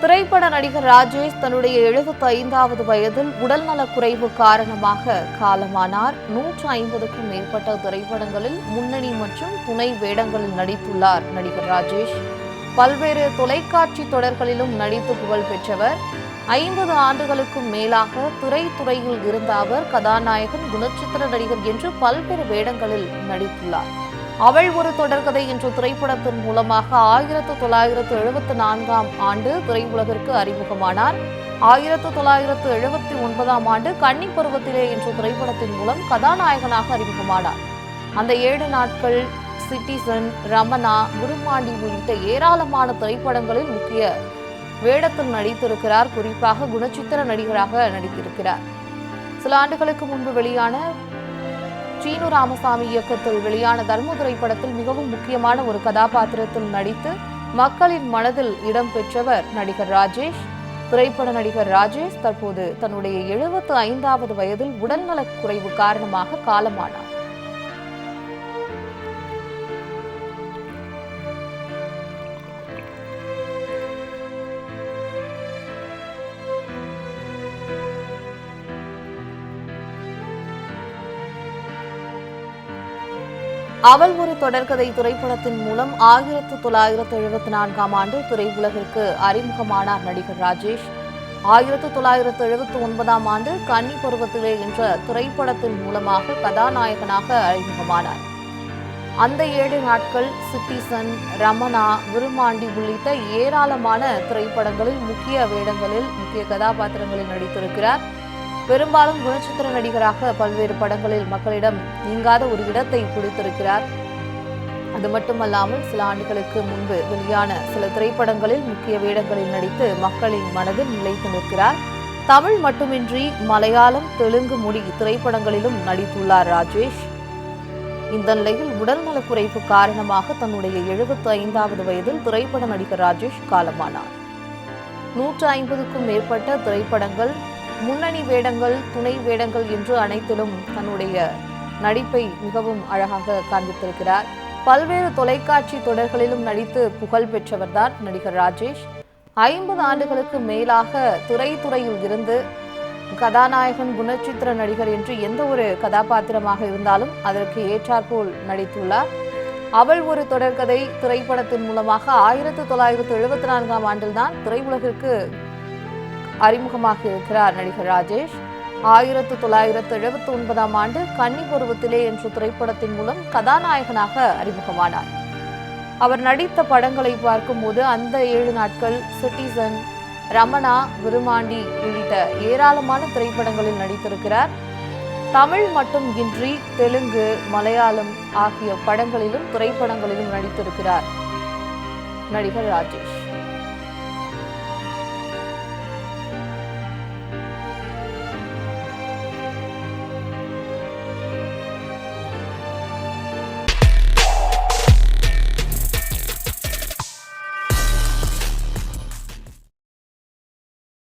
திரைப்பட நடிகர் ராஜேஷ் தன்னுடைய எழுபத்தி ஐந்தாவது வயதில் உடல்நலக் குறைவு காரணமாக காலமானார். நூற்று ஐம்பதுக்கும் மேற்பட்ட திரைப்படங்களில் முன்னணி மற்றும் துணை வேடங்களில் நடித்துள்ளார் நடிகர் ராஜேஷ். பல்வேறு தொலைக்காட்சி தொடர்களிலும் நடித்து புகழ் பெற்றவர். ஐம்பது ஆண்டுகளுக்கும் மேலாக திரைத்துறையில் இருந்த அவர் கதாநாயகன் குணச்சித்திர நடிகர் என்று பல்வேறு வேடங்களில் நடித்துள்ளார். அவள் ஒரு தொடர்கதை என்ற திரைப்படத்தின் மூலமாக ஆயிரத்து தொள்ளாயிரத்து எழுபத்தி நான்காம் ஆண்டு திரையுலகிற்கு அறிமுகமானார். ஆயிரத்து தொள்ளாயிரத்து எழுபத்தி ஒன்பதாம் ஆண்டு கன்னி பருவத்திலே என்ற திரைப்படத்தின் மூலம் கதாநாயகனாக அறிமுகமானார். அந்த ஏழு நாட்கள் சிட்டிசன் ரமணா குருமாண்டி உள்ளிட்ட ஏராளமான திரைப்படங்களில் முக்கிய வேடத்தில் நடித்திருக்கிறார். குறிப்பாக குணச்சித்திர நடிகராக நடித்திருக்கிறார். சில ஆண்டுகளுக்கு முன்பு வெளியான சீனு ராமசாமி இயக்கத்தில் வெளியான தர்மதுரை படத்தில் மிகவும் முக்கியமான ஒரு கதாபாத்திரத்தில் நடித்து மக்களின் மனதில் இடம் பெற்றவர் நடிகர் ராஜேஷ். திரைப்பட நடிகர் ராஜேஷ் தற்போது தன்னுடைய எழுபத்து ஐந்தாவது வயதில் உடல்நலக் குறைவு காரணமாக காலமானார். அவள் ஒரு தொடர்கதை திரைப்படத்தின் மூலம் ஆயிரத்து தொள்ளாயிரத்து எழுபத்தி நான்காம் ஆண்டு திரையுலகிற்கு அறிமுகமானார் நடிகர் ராஜேஷ். ஆயிரத்து தொள்ளாயிரத்து எழுபத்தி ஒன்பதாம் ஆண்டு கன்னி பருவத்திலே என்ற திரைப்படத்தின் மூலமாக கதாநாயகனாக அறிமுகமானார். அந்த ஏழு நாட்கள் சிட்டிசன் ரமணா விருமாண்டி உள்ளிட்ட ஏராளமான திரைப்படங்களில் முக்கிய வேடங்களில் முக்கிய கதாபாத்திரங்களில் நடித்திருக்கிறார். பெரும்பாலும் குணச்சித்திர நடிகராக பல்வேறு படங்களில் மக்களிடம் நீங்காத ஒரு இடத்தை பிடித்திருக்கிறார். அது மட்டுமல்லாமல் சில ஆண்டுகளுக்கு முன்பு வெளியான சில திரைப்படங்களில் முக்கிய வேடங்களில் நடித்து மக்களின் மனதில் நிலைத்து நிற்கிறார். தமிழ் மட்டுமின்றி மலையாளம் தெலுங்கு மொழி திரைப்படங்களிலும் நடித்துள்ளார் ராஜேஷ். இந்த நிலையில் உடல்நலக் குறைப்பு காரணமாக தன்னுடைய எழுபத்தி ஐந்தாவது வயதில் திரைப்பட நடிகர் ராஜேஷ் காலமானார். நூற்று ஐம்பதுக்கும் மேற்பட்ட திரைப்படங்கள் முன்னணி வேடங்கள் துணை வேடங்கள் என்று அனைத்திலும் தன்னுடைய நடிப்பை மிகவும் அழகாக காண்பித்திருக்கிறார். பல்வேறு தொலைக்காட்சி தொடர்களிலும் நடித்து புகழ் பெற்றவர்தான் நடிகர் ராஜேஷ். ஐம்பது ஆண்டுகளுக்கு மேலாக துறை துறையில் இருந்து கதாநாயகன் குணச்சித்திர நடிகர் என்று எந்த ஒரு கதாபாத்திரமாக இருந்தாலும் அதற்கு ஏற்றாற்போல் நடித்துள்ளார். அவள் ஒரு தொடர்கதை திரைப்படத்தின் மூலமாக ஆயிரத்து தொள்ளாயிரத்து எழுபத்தி நான்காம் ஆண்டில்தான் திரையுலகிற்கு அறிமுகமாக இருக்கிறார் நடிகர் ராஜேஷ். ஆயிரத்து தொள்ளாயிரத்து எழுபத்தி ஒன்பதாம் ஆண்டு கன்னி பருவத்திலே என்ற திரைப்படத்தின் மூலம் கதாநாயகனாக அறிமுகமானார். அவர் நடித்த படங்களை பார்க்கும்போது அந்த ஏழு நாட்கள் சிட்டிசன் ரமணா விருமாண்டி உள்ளிட்ட ஏராளமான திரைப்படங்களில் நடித்திருக்கிறார். தமிழ் மட்டும் இன்றி தெலுங்கு மலையாளம் ஆகிய படங்களிலும் திரைப்படங்களிலும் நடித்திருக்கிறார் நடிகர் ராஜேஷ்.